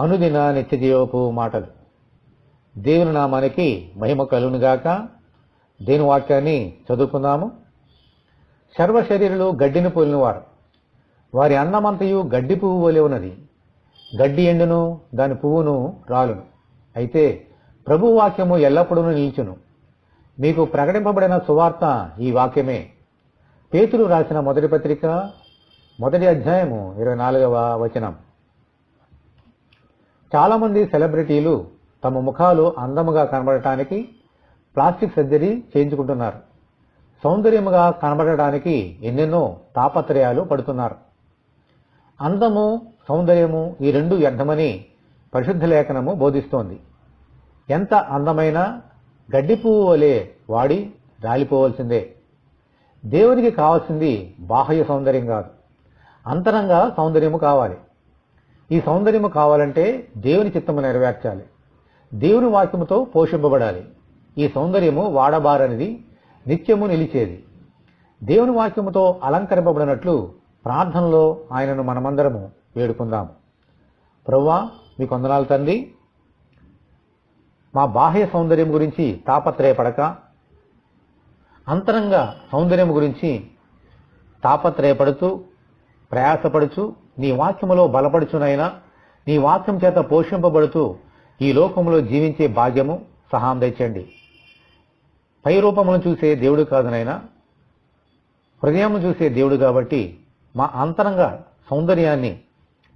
అనుదిన నిత్యజీవపు మాటలు. దేవుని నామానికి మహిమ కలుగునుగాక. దేని వాక్యాన్ని చదువుకుందాము. సర్వశరీరులు గడ్డిని పోలినవారు వారి. అన్నమంతయు గడ్డి పువ్వు పోలే ఉన్నది. గడ్డి ఎండును దాని పువ్వును రాలును. అయితే ప్రభు వాక్యము ఎల్లప్పుడూ నిలిచును. మీకు ప్రకటింపబడిన సువార్త ఈ వాక్యమే. పేతురు రాసిన మొదటి పత్రిక మొదటి అధ్యాయము ఇరవై నాలుగవ వచనం. చాలామంది సెలబ్రిటీలు తమ ముఖాలు అందముగా కనబడటానికి ప్లాస్టిక్ సర్జరీ చేయించుకుంటున్నారు. సౌందర్యముగా కనబడటానికి ఎన్నెన్నో తాపత్రయాలు పడుతున్నారు. అందము సౌందర్యము ఈ రెండు వ్యర్థమని పరిశుద్ధ లేఖనము బోధిస్తోంది. ఎంత అందమైన గడ్డి పువ్వు వలె వాడి రాలిపోవలసిందే. దేవునికి కావాల్సింది బాహ్య సౌందర్యం కాదు. అంతరంగా సౌందర్యము కావాలి. ఈ సౌందర్యము కావాలంటే దేవుని చిత్తము నెరవేర్చాలి. దేవుని వాక్యముతో పోషింపబడాలి. ఈ సౌందర్యము వాడబారనిది నిత్యము నిలిచేది. దేవుని వాక్యముతో అలంకరింపబడినట్లు ప్రార్థనలో ఆయనను మనమందరము వేడుకుందాము. ప్రవ్వా మీ కొందనాలు తండ్రి. మా బాహ్య సౌందర్యం గురించి తాపత్రయపడక అంతరంగ సౌందర్యం గురించి తాపత్రయపడుతూ ప్రయాసపడుచు నీ వాక్యములో బలపడుచునైనా నీ వాక్యం చేత పోషింపబడుతూ ఈ లోకంలో జీవించే భాగ్యము సహాం తెచ్చండి. పై రూపమును చూసే దేవుడు కాదునైనా హృదయము చూసే దేవుడు కాబట్టి మా అంతరంగ సౌందర్యాన్ని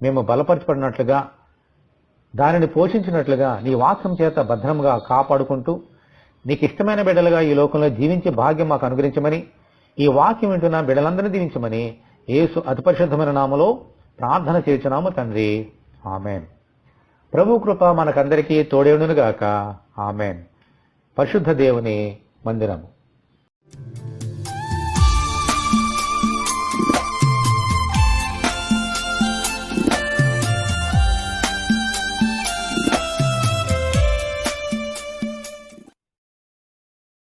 మేము బలపరచబడినట్లుగా దానిని పోషించినట్లుగా నీ వాక్యం చేత భద్రంగా కాపాడుకుంటూ నీకు ఇష్టమైన బిడ్డలుగా ఈ లోకంలో జీవించే భాగ్యం మాకు అనుగ్రహించమని ఈ వాక్యం వింటున్న బిడ్డలందరినీ దీవించమని యేసు అతి పరిశుద్ధమైన నామలో ప్రార్థన చేర్చున్నాము తండ్రి. ఆమెన్. ప్రభు కృప మనకందరికీ తోడేనుగాక ఆమెన్. పరిశుద్ధ దేవుని మందిరము.